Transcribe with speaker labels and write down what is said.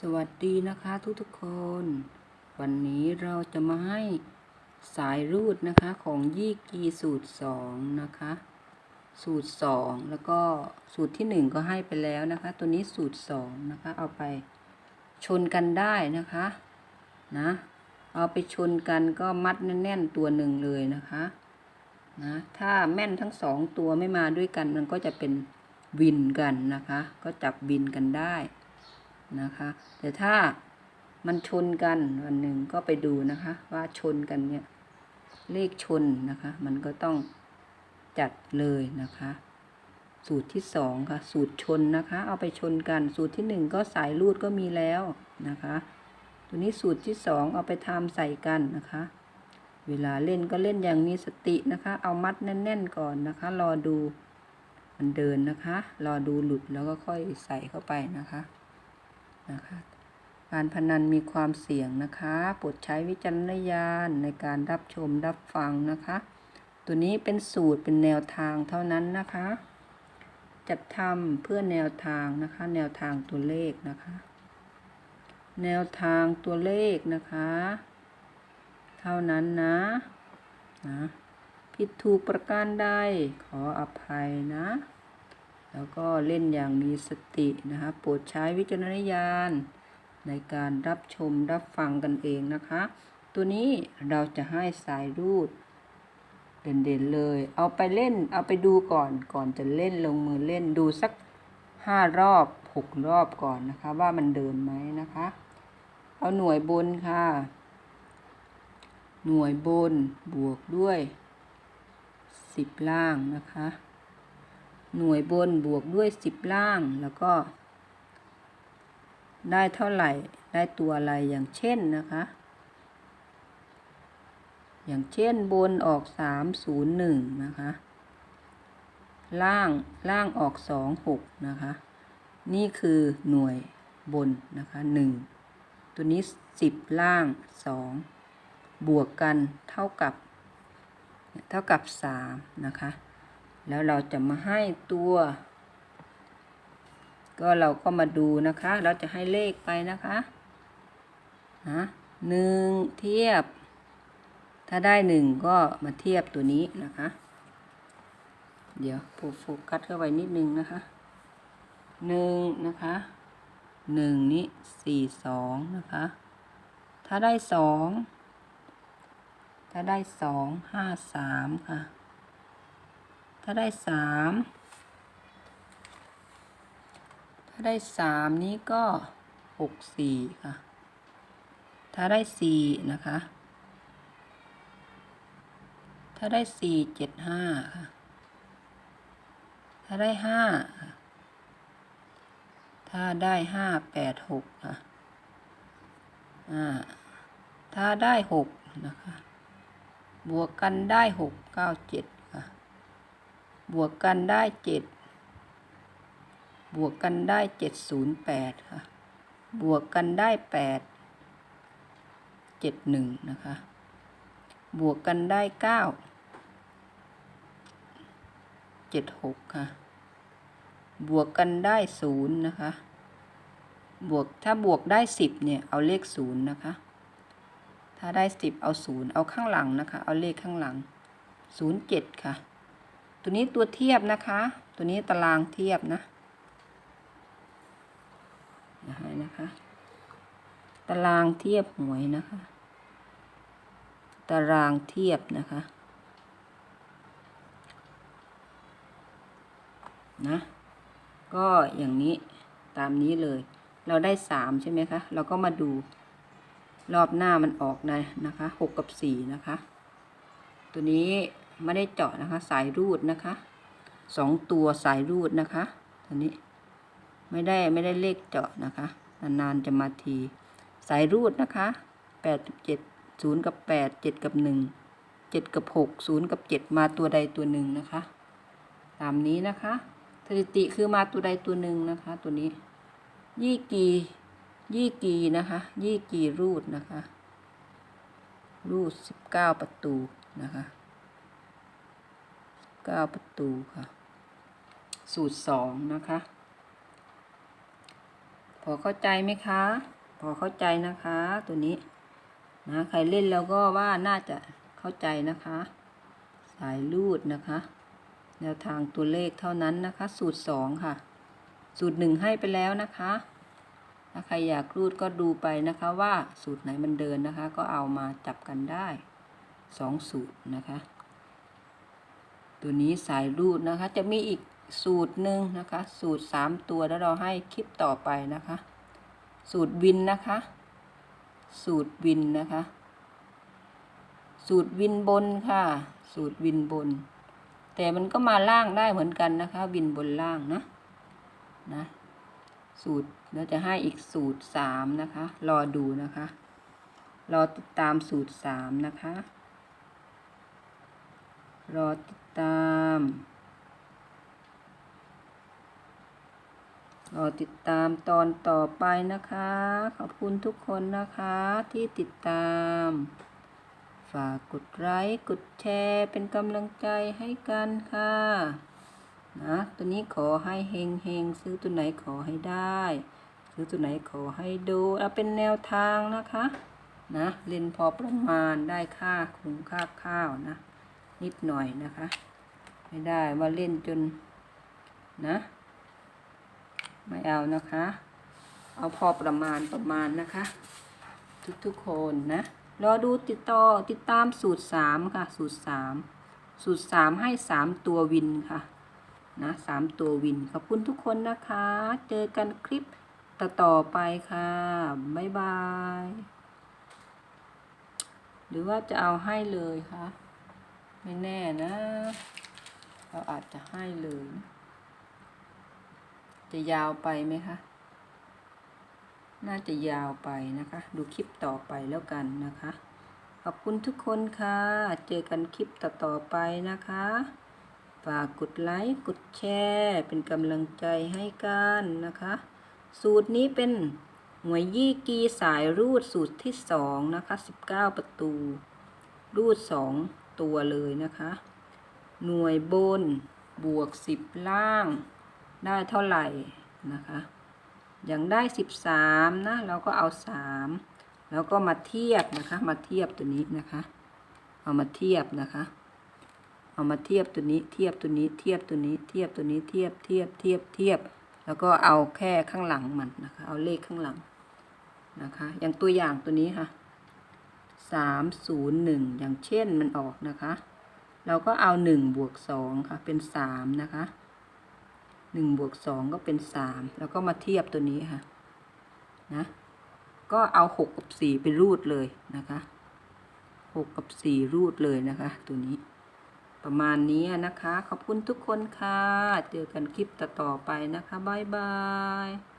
Speaker 1: สวัสดีนะคะทุกทุกๆคน วันนี้เราจะมาให้สายรูดนะคะของยี่กีสูตรสองนะคะ สูตรสองแล้วก็สูตรที่หนึ่งก็ให้ไปแล้วนะคะ ตัวนี้สูตรสองนะคะ เอาไปชนกันได้นะคะนะเอาไปชนกันก็มัดแน่นๆตัวหนึ่งเลยนะคะนะถ้าแม่นทั้งสองตัวไม่มาด้วยกันมันก็จะเป็นวินกันนะคะ ก็จับวินกันได้ นะคะ แต่ถ้ามันชนกันวันหนึ่งก็ไปดูนะคะ ว่าชนกันเนี่ยเลขชนนะคะ มันก็ต้องจัดเลยนะคะ สูตรที่สองค่ะ สูตรชนนะคะ เอาไปชนกัน สูตรที่หนึ่งก็สายรูดก็มีแล้วนะคะ ตัวนี้สูตรที่สองเอาไปทำใส่กันนะคะ เวลาเล่นก็เล่นอย่างมีสตินะคะ เอามัดแน่น ๆ ก่อนนะคะ รอดูมันเดินนะคะ รอดูหลุดแล้วก็ค่อยใส่เข้าไปนะคะ นะคะ การพนันมีความเสี่ยงนะคะโปรดใช้วิจารณญาณในการรับชมรับฟังนะคะ ตัวนี้เป็นสูตรเป็นแนวทางเท่านั้นนะคะ จัดทำเพื่อแนวทางนะคะ แนวทางตัวเลขนะคะ แนวทางตัวเลขนะคะ เท่านั้นนะนะผิดถูกประการใดขออภัยนะ แล้วก็เล่นอย่างมีสตินะคะ โปรดใช้วิจารณญาณในการรับชมรับฟังกันเองนะคะ ตัวนี้เราจะให้สายรูด เด่นๆเลย เอาไปเล่น เอาไปดูก่อน ก่อนจะเล่นลงมือเล่นดูสักห้ารอบหกรอบก่อนนะคะ ว่ามันเดินไหมนะคะ เอาหน่วยบนค่ะ หน่วยบนบวกด้วยสิบล่างนะคะ หน่วยบนบวกด้วยสิบล่าง แล้วก็ ได้เท่าไหร่ ได้ตัวอะไรอย่างเช่นนะคะ อย่างเช่นบนออกสามศูนย์หนึ่งนะคะ ล่างล่างออกสองหกนะคะ นี่คือหน่วยบนนะคะหนึ่งตัวนี้สิบล่างสองบวกกันเท่ากับ เท่ากับสามนะคะ แล้วเราจะมาให้ตัว ก็เราก็มาดูนะคะ เราจะให้เลขไปนะคะนะหนึ่งเทียบ ถ้าได้หนึ่งก็มาเทียบตัวนี้นะคะ เดี๋ยวโฟกัสเข้าไปนิดนึงนะคะหนึ่งนะคะหนึ่งนี้สี่สองนะคะ ถ้าได้สองถ้าได้สองห้าสามค่ะ ถ้าได้สามถ้าได้สามนี้ก็หกสี่ค่ะ ถ้าได้สี่นะคะ ถ้าได้สี่เจ็ดห้าค่ะ ถ้าได้ห้าถ้าได้ห้าแปดหกค่ะอ่าถ้าได้หกนะคะ บวกกันได้หกเก้าเจ็ด บวกกันได้เจ็ดบวกกันได้เจ็ดศูนย์แปดค่ะ บวกกันได้แปดเจ็ดหนึ่งนะคะ บวกกันได้เก้าเจ็ดหกค่ะ บวกกันได้ศูนย์นะคะ บวกถ้าบวกได้สิบเนี่ยเอาเลขศูนย์นะคะ ถ้าได้สิบเอาศูนย์เอาข้างหลังนะคะ เอาเลขข้างหลังศูนย์เจ็ดค่ะ ตัวนี้ตัวเทียบนะคะ ตัวนี้ตารางเทียบนะนะคะนะคะ ตารางเทียบหวยนะคะ ตารางเทียบนะคะนะก็อย่างนี้ตามนี้เลย เราได้สามใช่ไหมคะ เราก็มาดูรอบหน้ามันออกนะนะคะหกกับสี่นะคะ ตัวนี้ ไม่ได้เจาะนะคะ สายรูดนะคะสองตัวสายรูดนะคะตัวนี้ไม่ได้ไม่ได้เลขเจาะนะคะ นานๆจะมาที สายรูดนะคะแปดเจ็ดศูนย์กับแปดเจ็ดกับหนึ่งเจ็ดกับหกศูนย์กับเจ็ดมาตัวใดตัวหนึ่งนะคะ ตามนี้นะคะ สถิติคือมาตัวใดตัวหนึ่งนะคะ ตัวนี้ ยี่กียี่กีนะคะ ยี่กีรูดนะคะ รูดสิบเก้าประตูนะคะ ก้าประตูค่ะ สูตรสองนะคะ พอเข้าใจไหมคะ พอเข้าใจนะคะ ตัวนี้นะใครเล่นแล้วก็ว่าน่าจะเข้าใจนะคะ สายรูดนะคะ แนวทางตัวเลขเท่านั้นนะคะ สูตรสองค่ะ สูตรหนึ่งให้ไปแล้วนะคะ ถ้าใครอยากรูดก็ดูไปนะคะว่าสูตรไหนมันเดินนะคะ ก็เอามาจับกันได้สองสูตรนะคะ ตัวนี้สายรูดนะคะ จะมีอีกสูตรหนึ่งนะคะ สูตรสามตัวแล้วเราให้คลิปต่อไปนะคะ สูตรวินนะคะ สูตรวินนะคะ สูตรวินบนค่ะ สูตรวินบน แต่มันก็มาล่างได้เหมือนกันนะคะ วินบนล่างนะนะสูตรเราจะให้อีกสูตรสามนะคะ รอดูนะคะ รอติดตามสูตรสามนะคะ รอติด ตามรอติดตามตอนต่อไปนะคะ ขอบคุณทุกคนนะคะที่ติดตาม ฝากกดไลค์กดแชร์เป็นกำลังใจให้กันค่ะ นะตัวนี้ขอให้เฮงเฮงซื้อตัวไหนขอให้ได้ ซื้อตัวไหนขอให้ดูเอาเป็นแนวทางนะคะ นะเล่นพอประมาณได้ค่าคุงค่าข้าวนะ นิดหน่อยนะคะ ไม่ได้ว่าเล่นจนนะ ไม่เอานะคะ เอาพอประมาณประมาณนะคะ ทุกๆคนนะรอดูติดต่อติดตามสูตรสามค่ะ สูตรสามสูตรสามให้สามตัววินค่ะนะสามตัววิน ขอบคุณทุกคนนะคะ เจอกันคลิปต่อต่อไปค่ะ บ๊ายบาย หรือว่าจะเอาให้เลยคะ ไม่แน่นะ เราอาจจะให้เลย จะยาวไปไหมคะ น่าจะยาวไปนะคะ ดูคลิปต่อไปแล้วกันนะคะ ขอบคุณทุกคนค่ะ เจอกันคลิปต่อๆไปนะคะ ฝากกดไลค์ กดแชร์ เป็นกำลังใจให้กันนะคะ สูตรนี้เป็นหวยยี่กีสายรูดสูตรที่สองนะคะ 19 ประตู รูดสอง ตัวเลยนะคะ หน่วยบน บวก 10 ล่าง ได้เท่าไหร่นะคะ อย่างได้ 13 นะ เราก็เอา 3 แล้วก็มาเทียบนะคะ มาเทียบตัวนี้นะคะ เอามาเทียบนะคะ เอามาเทียบตัวนี้ เทียบตัวนี้ เทียบตัวนี้ เทียบตัวนี้ เทียบ เทียบ เทียบ เทียบ แล้วก็เอาแค่ข้างหลังมันนะคะ เอาเลขข้างหลังนะคะ อย่างตัวอย่างตัวนี้ค่ะ สามศูนย์หนึ่งอย่างเช่นมันออกนะคะ เราก็เอาหนึ่งบวกสองค่ะ เป็นสามนะคะหนึ่งบวกสองก็เป็นสามแล้วก็มาเทียบตัวนี้ค่ะ นะ ก็เอาหกกับสี่ไปรูดเลยนะคะหกกับสี่รูดเลยนะคะ ตัวนี้ ประมาณนี้นะคะ ขอบคุณทุกคนค่ะ เจอกันคลิปต่อๆไปนะคะ บ๊ายบาย